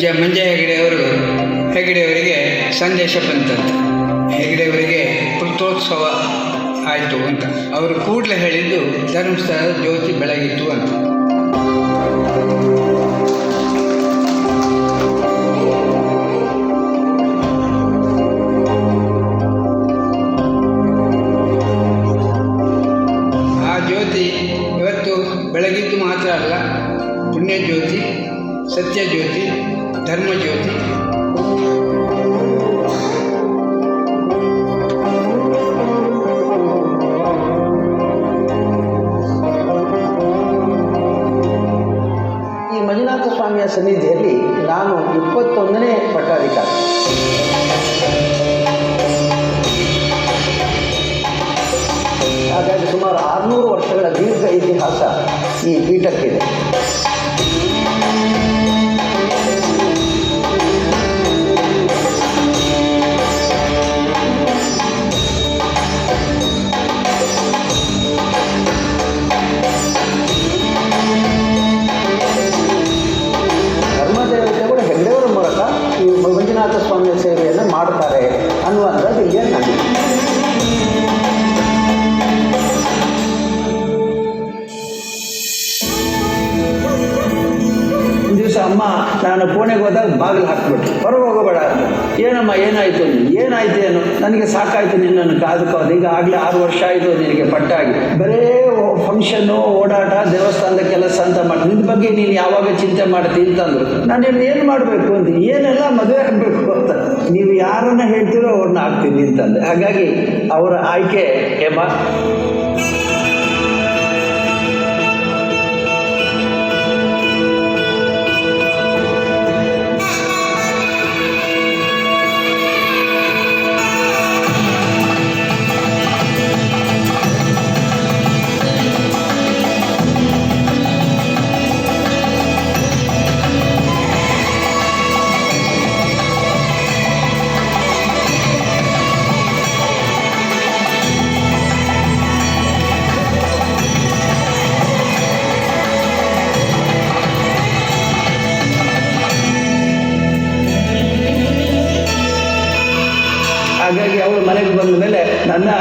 ಮಂಜ ಮಂಜ ಹೆಗಡೆಯವರು, ಹೆಗಡೆಯವರಿಗೆ ಸಂದೇಶ ಬಂತಂತೆ. ಹೆಗಡೆಯವರಿಗೆ ಪುತ್ರೋತ್ಸವ ಆಯಿತು ಅಂತ. ಅವರು ಕೂಡಲೇ ಹೇಳಿದ್ದು ಧರ್ಮಸ್ಥಳದ ಜ್ಯೋತಿ ಬೆಳಗಿತ್ತು ಅಂತ. ಸನ್ನಿಧಿಯಲ್ಲಿ ನಾನು ಇಪ್ಪತ್ತೊಂದನೇ ಪಟ್ಟಾಧಿಕಾರಿ. ಹಾಗಾಗಿ ಸುಮಾರು ಆರುನೂರು ವರ್ಷಗಳ ದೀರ್ಘ ಇತಿಹಾಸ ಈ ಪೀಠಕ್ಕಿದೆ. ದಿವಸ ಅಮ್ಮ, ನಾನು ಪುಣೆಗೆ ಹೋದಾಗ ಬಾಗಿಲು ಹಾಕ್ಬಿಟ್ಟು ಹೊರಗೆ ಹೋಗಬೇಡ. ಏನಮ್ಮ, ಏನಾಯ್ತು? ಏನಾಯ್ತು ಏನು? ನನಗೆ ಸಾಕಾಯ್ತು ನಿನ್ನನ್ನು ಕಾದು ಈಗ ಆಗಲೇ ಆರು ವರ್ಷ ಆಯಿತು ನಿನಗೆ ಪಟ್ಟಾಗಿ ಬರೇ ಫಂಕ್ಷನ್ನು ಓಡಾಟ ದೇವಸ್ಥಾನದ ಕೆಲಸ ಅಂತ ಮಾಡಿ. ನಿನ್ನ ಬಗ್ಗೆ ನೀನು ಯಾವಾಗ ಚಿಂತೆ ಮಾಡ್ತೀನಿ ಅಂತಂದ್ರು. ನಾನು ಹೇಳಿ ಏನು ಮಾಡಬೇಕು? ಅಂತ ಏನೆಲ್ಲ ಮದುವೆ ಆಗಬೇಕು ಅಂತ. ನೀವು ಯಾರನ್ನ ಹೇಳ್ತೀರೋ ಅವ್ರನ್ನ ಆಗ್ತೀನಿ ಅಂತಂದೆ. ಹಾಗಾಗಿ ಅವರ ಆಯ್ಕೆ ಹೇಮ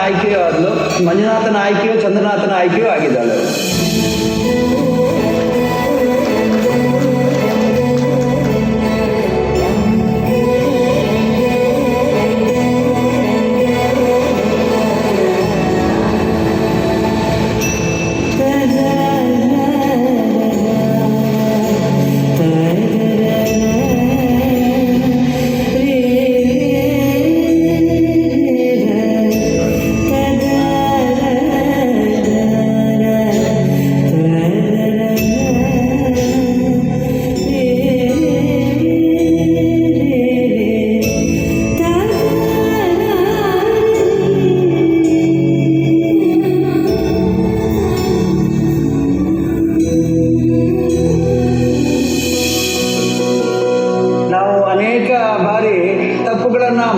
ಆಯ್ಕೆಯೂ ಆದ್ಲು ಮಂಜುನಾಥನ ಆಯ್ಕೆಯೋ ಚಂದ್ರನಾಥನ ಆಯ್ಕೆಯೂ ಆಗಿದ್ದಾಳೆ.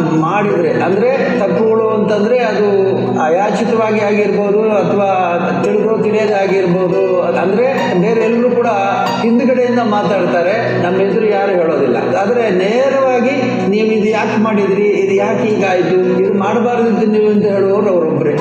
ಮಾಡಿದರೆ, ಅಂದರೆ ತಪ್ಪುಗಳು ಅಂತಂದರೆ ಅದು ಅಯಾಚಿತವಾಗಿ ಆಗಿರ್ಬೋದು ಅಥವಾ ತಿಳಿದು ತಿಳಿಯದೇ ಆಗಿರ್ಬೋದು. ಅಂದರೆ ಬೇರೆ ಎಲ್ಲರೂ ಕೂಡ ಹಿಂದ್ಗಡೆಯಿಂದ ಮಾತಾಡ್ತಾರೆ. ನಮ್ಮ ಎದುರು ಯಾರು ಹೇಳೋದಿಲ್ಲ. ಆದರೆ ನೇರವಾಗಿ ನೀವು ಇದು ಯಾಕೆ ಮಾಡಿದ್ರಿ? ಇದು ಯಾಕೆ ಹೀಗಾಯಿತು? ಇದು ಮಾಡಬಾರ್ದಿತ್ತು ನೀವು ಅಂತ ಹೇಳುವವರು ಅವರೊಬ್ಬರೇ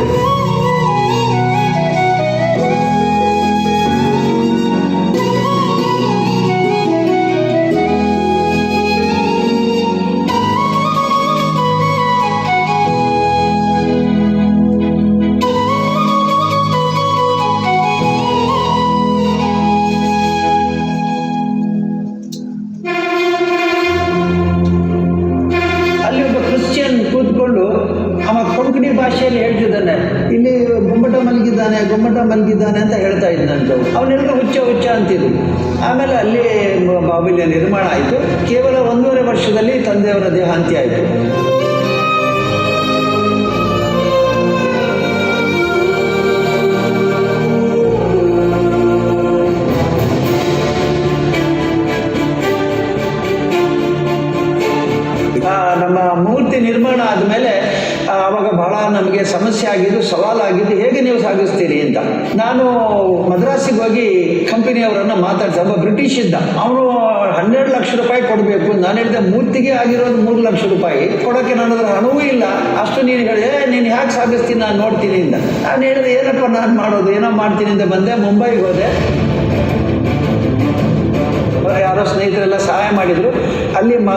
ಕೊಂಕಣಿ ಭಾಷೆಯಲ್ಲಿ ಹೇಳ್ತಿದ್ದಾನೆ, ಇಲ್ಲಿ ಗೊಮ್ಮಟ ಮಲಗಿದ್ದಾನೆ ಗೊಮ್ಮಟ ಮಲಗಿದ್ದಾನೆ ಅಂತ ಹೇಳ್ತಾ ಇದ್ದಂತ ಅವನೆಲ್ಲ ಹುಚ್ಚ ಹುಚ್ಚ ಅಂತಿದ್ರು. ಆಮೇಲೆ ಅಲ್ಲಿ ಬಾವಿಲಿಯ ನಿರ್ಮಾಣ ಆಯಿತು. ಕೇವಲ ಒಂದೂವರೆ ವರ್ಷದಲ್ಲಿ ತಂದೆಯವರ ದೇಹಾಂತ್ಯ ಆಯಿತು. ಮೂರ್ತಿ ನಿರ್ಮಾಣ ಆದಮೇಲೆ ಆವಾಗ ಬಹಳ ನಮಗೆ ಸಮಸ್ಯೆ ಆಗಿದ್ದು ಸವಾಲಾಗಿದ್ದು ಹೇಗೆ ನೀವು ಸಾಗಿಸ್ತೀರಿ ಅಂತ. ನಾನು ಮದ್ರಾಸಿಗೆ ಹೋಗಿ ಕಂಪನಿಯವರನ್ನು ಮಾತಾಡ್ತಾ ಒಬ್ಬ ಬ್ರಿಟಿಷ್ ಇದ್ದ. ಅವನು ಹನ್ನೆರಡು ಲಕ್ಷ ರೂಪಾಯಿ ಕೊಡಬೇಕು. ನಾನು ಹೇಳಿದೆ, ಮೂರ್ತಿಗೆ ಆಗಿರೋದು ಮೂರು ಲಕ್ಷ ರೂಪಾಯಿ. ಕೊಡೋಕೆ ನನ್ನ ಹತ್ರ ಹಣವೂ ಇಲ್ಲ. ಅಷ್ಟು ನೀನು ಹೇಳಿ, ಏ, ನೀನು ಯಾಕೆ ಸಾಗಿಸ್ತೀನಿ? ನಾನು ನೋಡ್ತೀನಿ ಅಂತ. ನಾನು ಹೇಳಿದೆ, ಏನಪ್ಪ ನಾನು ಮಾಡೋದು? ಏನೋ ಮಾಡ್ತೀನಿ ಅಂತ ಬಂದೆ. ಮುಂಬೈಗೆ ಹೋದೆ. ಯಾರೋ ಸ್ನೇಹಿತರೆಲ್ಲ ಸಹಾಯ ಮಾಡಿದರು. ಅಲ್ಲಿ ಮ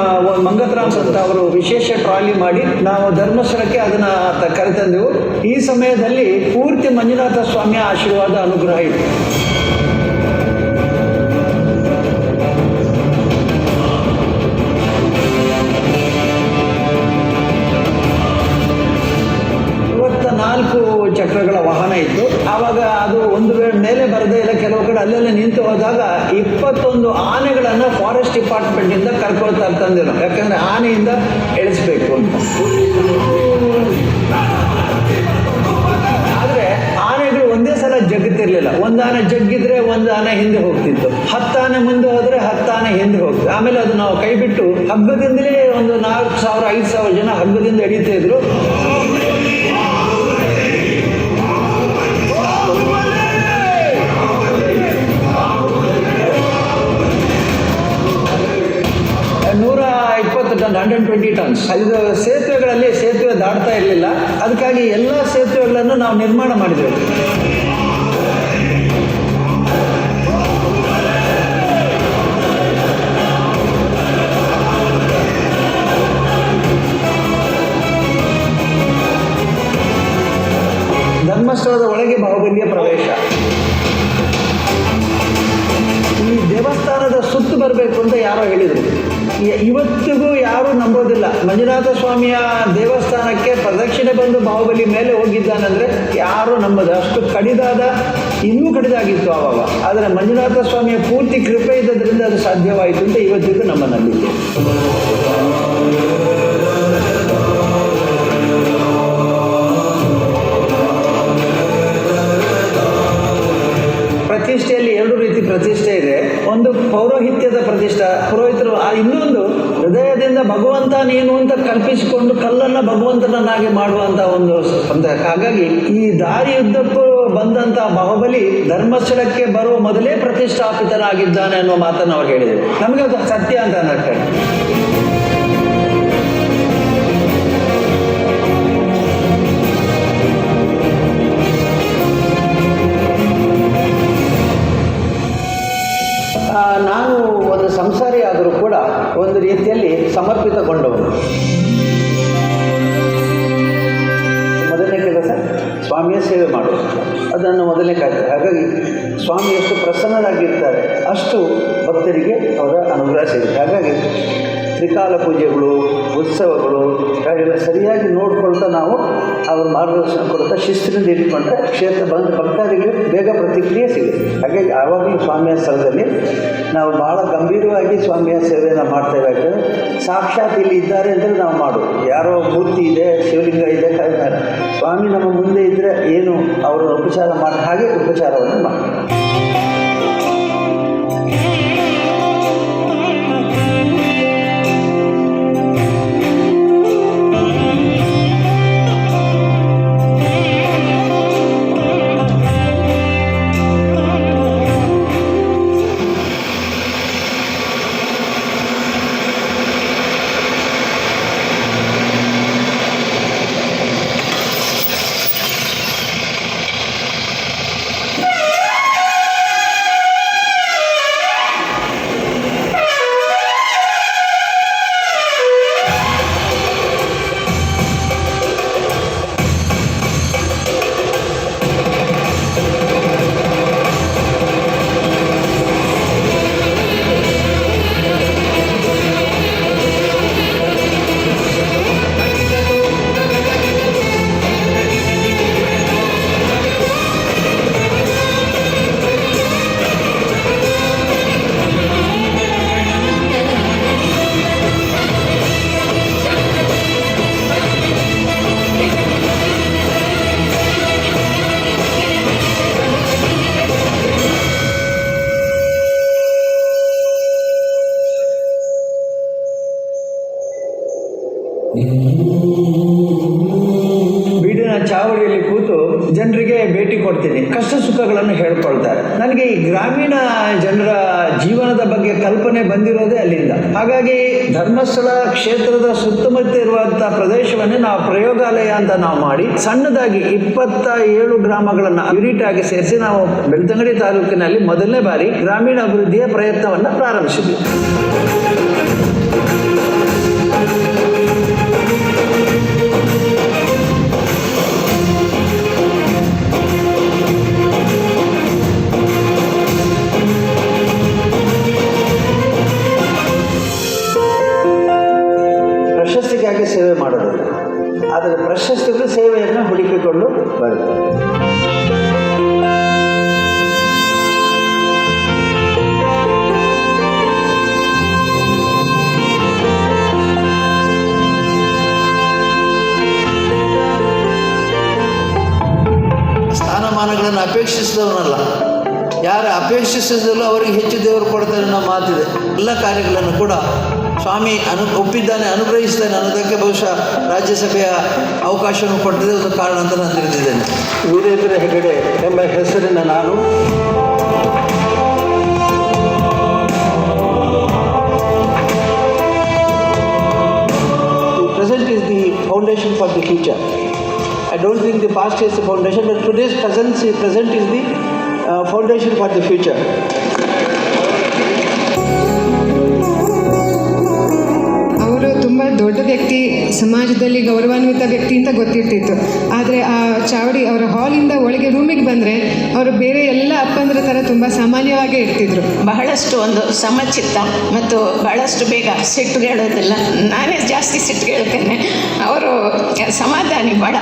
ಮಂಗತ್ರಾಮ್ಸ್ ಅಂತ ಅವರು ವಿಶೇಷ ಟ್ರಾಲಿ ಮಾಡಿ ನಾವು ಧರ್ಮಸ್ಥಳಕ್ಕೆ ಅದನ್ನು ಕರೆತಂದೆವು. ಈ ಸಮಯದಲ್ಲಿ ಪೂರ್ತಿ ಮಂಜುನಾಥ ಸ್ವಾಮಿಯ ಆಶೀರ್ವಾದ ಅನುಗ್ರಹ ಇತ್ತು. ಚಕ್ರಗಳ ವಾಹನ ಇತ್ತು. ಆವಾಗ ಅದು ಒಂದು ವೇಳೆ ಮೇಲೆ ಬರದೇ ಕಡೆ ಅಲ್ಲೆಲ್ಲ ನಿಂತು ಹೋದಾಗ ಇಪ್ಪತ್ತೊಂದು ಆನೆಗಳನ್ನು ಫಾರೆಸ್ಟ್ ಡಿಪಾರ್ಟ್ಮೆಂಟಿಂದ ಕರ್ಕೊಳ್ತಾ ತಂದಿರೋ ಯಾಕಂದ್ರೆ ಆನೆಯಿಂದ ಎಳಿಸ್ಬೇಕು ಅಂತ. ಆದರೆ ಆನೆಗಳು ಒಂದೇ ಸಲ ಜಗ್ತಿರ್ಲಿಲ್ಲ. ಒಂದು ಆನೆ ಜಗ್ಗಿದ್ರೆ ಒಂದು ಆನೆ ಹಿಂದೆ ಹೋಗ್ತಿತ್ತು. ಹತ್ತು ಆನೆ ಮುಂದೆ ಹೋದ್ರೆ ಆನೆ ಹಿಂದೆ ಹೋಗ್ತಿತ್ತು. ಆಮೇಲೆ ಅದು ನಾವು ಕೈ ಬಿಟ್ಟು ಹಗ್ಗದಿಂದಲೇ ಒಂದು ನಾಲ್ಕು ಸಾವಿರ, ಐದು ಸಾವಿರ ಜನ ಹಗ್ಗದಿಂದ ಎಡಿತಾ ಇದ್ರು. ಹಂಡ್ರೆಡ್ ಟ್ವೆಂಟಿ ಟನ್ಸ್ ಇದು ಸೇತುವೆಗಳಲ್ಲಿ ಸೇತುವೆ ದಾಟ್ತಾ ಇರಲಿಲ್ಲ. ಅದಕ್ಕಾಗಿ ಎಲ್ಲ ಸೇತುವೆಗಳನ್ನು ನಾವು ನಿರ್ಮಾಣ ಮಾಡಿದೆವು. ಧರ್ಮಸ್ಥಳದ ಒಳಗೆ ಬಾಹುಬಲ್ಯ ಪ್ರವೇಶ. ಈ ದೇವಸ್ಥಾನದ ಸುತ್ತು ಬರಬೇಕು ಅಂತ ಯಾರೋ ಹೇಳಿದರು. ಇವತ್ತಿಗೂ ಯಾರೂ ನಂಬೋದಿಲ್ಲ. ಮಂಜುನಾಥ ಸ್ವಾಮಿಯ ದೇವಸ್ಥಾನಕ್ಕೆ ಪ್ರದಕ್ಷಿಣೆ ಬಂದು ಬಾಹುಬಲಿ ಮೇಲೆ ಹೋಗಿದ್ದಾನಂದ್ರೆ ಯಾರೂ ನಂಬೋದು ಅಷ್ಟು ಕಡಿದಾದ, ಇನ್ನೂ ಕಡಿದಾಗಿತ್ತು ಆವಾಗ. ಆದರೆ ಮಂಜುನಾಥ ಸ್ವಾಮಿಯ ಪೂರ್ತಿ ಕೃಪೆ ಇದ್ದದ್ರಿಂದ ಅದು ಸಾಧ್ಯವಾಯಿತು ಅಂತ ಇವತ್ತಿಗೂ ನಮ್ಮ ನಂಬಿಕೆ. ಪ್ರತಿಷ್ಠೆಯಲ್ಲಿ ಎರಡು ರೀತಿ ಪ್ರತಿಷ್ಠೆ ಇದೆ. ಒಂದು ಪೌರೋಹಿತ್ಯದ ಪ್ರತಿಷ್ಠೆ, ಪುರೋಹಿತರು, ಆ ಇನ್ನೊಂದು ಹೃದಯದಿಂದ ಭಗವಂತ ನೀನು ಅಂತ ಕಲ್ಪಿಸಿಕೊಂಡು ಕಲ್ಲನ್ನು ಭಗವಂತನನ್ನಾಗಿ ಮಾಡುವಂಥ ಒಂದು ಸಂದರ್ಭ ಹಾಗಾಗಿ ಈ ದಾರಿಯುದ್ದಕ್ಕೂ ಬಂದಂಥ ಬಾಹುಬಲಿ ಧರ್ಮಸ್ಥಳಕ್ಕೆ ಬರುವ ಮೊದಲೇ ಪ್ರತಿಷ್ಠಾಪಿತನಾಗಿದ್ದಾನೆ ಅನ್ನೋ ಮಾತನ್ನು ಅವ್ರು ಹೇಳಿದರು ನಮಗೆ ಅದು ಸತ್ಯ ಅಂತ ಅನ್ನತ್ತೆ. ತ್ರಿಕಾಲ ಪೂಜೆಗಳು, ಉತ್ಸವಗಳು ಸರಿಯಾಗಿ ನೋಡ್ಕೊಳ್ತಾ ನಾವು ಅವ್ರ ಮಾರ್ಗದರ್ಶನ ಕೊಡ್ತಾ ಶಿಸ್ತಿನಿಂದ ಇಟ್ಕೊಂಡ್ರೆ ಕ್ಷೇತ್ರ ಬಂದ ಭಕ್ತಾದಿಗಳಿಗೆ ಬೇಗ ಪ್ರತಿಕ್ರಿಯೆ ಸಿಗುತ್ತೆ. ಹಾಗಾಗಿ ಯಾವಾಗಲೂ ಸ್ವಾಮಿಯ ಸ್ಥಳದಲ್ಲಿ ನಾವು ಭಾಳ ಗಂಭೀರವಾಗಿ ಸ್ವಾಮಿಯ ಸೇವೆಯನ್ನು ಮಾಡ್ತೇವೆ ಯಾಕಂದರೆ ಸಾಕ್ಷಾತ್ ಇಲ್ಲಿ ಇದ್ದಾರೆ ಅಂದರೆ ನಾವು ಮಾಡೋದು. ಯಾರೋ ಮೂರ್ತಿ ಇದೆ, ಶಿವಲಿಂಗ ಇದೆ ಸ್ವಾಮಿ ನಮ್ಮ ಮುಂದೆ ಇದ್ದರೆ ಏನು ಅವರು ಉಪಚಾರ ಮಾಡಿ ಹಾಗೆ ಉಪಚಾರವನ್ನು ಮಾಡಿ ಜನರಿಗೆ ಭೇಟಿ ಕೊಡ್ತೀನಿ. ಕಷ್ಟ ಸುಖಗಳನ್ನು ಹೇಳ್ಕೊಳ್ತಾರೆ. ನನಗೆ ಈ ಗ್ರಾಮೀಣ ಜನರ ಜೀವನದ ಬಗ್ಗೆ ಕಲ್ಪನೆ ಬಂದಿರೋದೇ ಅಲ್ಲಿಂದ. ಹಾಗಾಗಿ ಧರ್ಮಸ್ಥಳ ಕ್ಷೇತ್ರದ ಸುತ್ತಮುತ್ತ ಇರುವಂತಹ ಪ್ರದೇಶವನ್ನೇ ನಾವು ಪ್ರಯೋಗಾಲಯ ಅಂತ ನಾವು ಮಾಡಿ, ಸಣ್ಣದಾಗಿ ಇಪ್ಪತ್ತ ಏಳು ಗ್ರಾಮಗಳನ್ನು ಯೂನಿಟ್ ಆಗಿ ಸೇರಿಸಿ ನಾವು ಬೆಳ್ತಂಗಡಿ ತಾಲೂಕಿನಲ್ಲಿ ಮೊದಲನೇ ಬಾರಿ ಗ್ರಾಮೀಣ ಅಭಿವೃದ್ಧಿಯ ಪ್ರಯತ್ನವನ್ನು ಪ್ರಾರಂಭಿಸಿದ್ವಿ. ಸ್ಥಾನಮಾನಗಳನ್ನು ಅಪೇಕ್ಷಿಸಿದವನಲ್ಲ. ಯಾರು ಅಪೇಕ್ಷಿಸಿದಲ್ಲೋ ಅವರಿಗೆ ಹೆಚ್ಚು ದೇವರು ಕೊಡ್ತಾರೆ ಅನ್ನೋ ಮಾತಿದೆ. ಎಲ್ಲ ಕಾರ್ಯಗಳನ್ನು ಕೂಡ ಸ್ವಾಮಿ ಅನು, ಒಪ್ಪಿದ್ದಾನೆ, ಅನುಗ್ರಹಿಸ್ತಾನೆ ಅನ್ನೋದಕ್ಕೆ ಬಹುಶಃ ರಾಜ್ಯಸಭೆಯ ಅವಕಾಶವನ್ನು ಕೊಟ್ಟಿದೆ ಒಂದು ಕಾರಣ ಅಂತ ನಾನು ತಿಳಿದಿದ್ದೇನೆ. ವೀರೇಂದ್ರ ಹೆಗಡೆ ಎಂಬ ಹೆಸರಿನ ನಾನು. Present is the foundation for the. I don't think the past is the foundation, but today's present, present is the uh, foundation for the future. ಅವರು ತುಂಬ ದೊಡ್ಡ ವ್ಯಕ್ತಿ ಸಮಾಜದಲ್ಲಿ ಗೌರವಾನ್ವಿತ ವ್ಯಕ್ತಿ ಅಂತ ಗೊತ್ತಿರ್ತಿತ್ತು. ಆದರೆ ಆ ಚಾವಡಿ ಅವರ ಹಾಲಿಂದ ಒಳಗೆ ರೂಮಿಗೆ ಬಂದರೆ ಅವರು ಬೇರೆ ಎಲ್ಲ ಅಪ್ಪಂದ್ರ ಥರ ತುಂಬ ಸಾಮಾನ್ಯವಾಗೇ ಇರ್ತಿದ್ರು. ಬಹಳಷ್ಟು ಒಂದು ಸಮಚಿತ್ತ ಮತ್ತು ಬಹಳಷ್ಟು ಬೇಗ ಸಿಟ್ಟುಗೇಳೋದಿಲ್ಲ ನಾನೇ ಜಾಸ್ತಿ ಸಿಟ್ಟುಗೇಳ್ತೇನೆ ಅವರು ಸಮಾಧಾನಿ ಭಾಳ